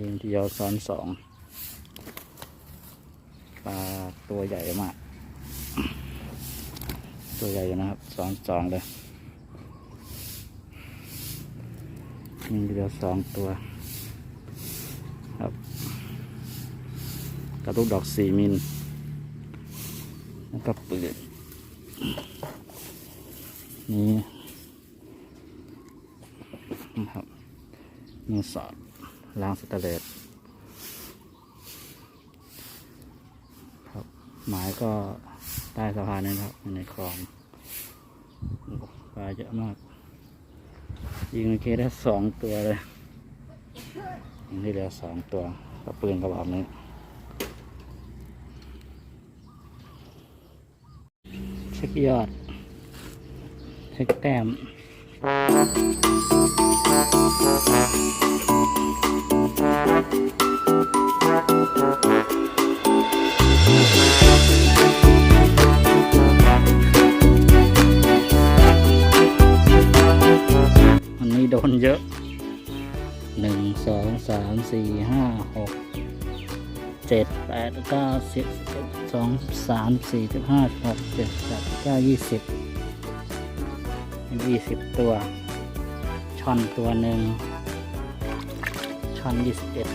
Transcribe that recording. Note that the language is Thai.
ยิงทีเดียวซ้อนสองปลาตัวใหญ่มาก ตัวใหญ่นะครับซ้อนสองเลยยิงทีเดียวสองตัวครับกระตุกดอกสี่มิลแล้วก็ปืนนี่นะครับมือสอด ล้างสแตนเลสครับหมายก็ใต้สะพานนี่ครับในคลองปลาเยอะมาก ยิงเมื่อกี้ได้สองตัวเลยยิงที่เหลือสองตัวกับปืนกระบอกนี้เช็คยอดเช็คแต้มอัน โดนเยอะหนึ่งสองสามสี่ห้าหกเจ็ดแปดเก้าสิบสอ็ดสองสามสี่สิบห้าสิบหกเจ็ดแปดเก้ายี่สิบยี่สิบตัว ช่อนตัวหนึ่งช่อนยี่สิบเอ็ด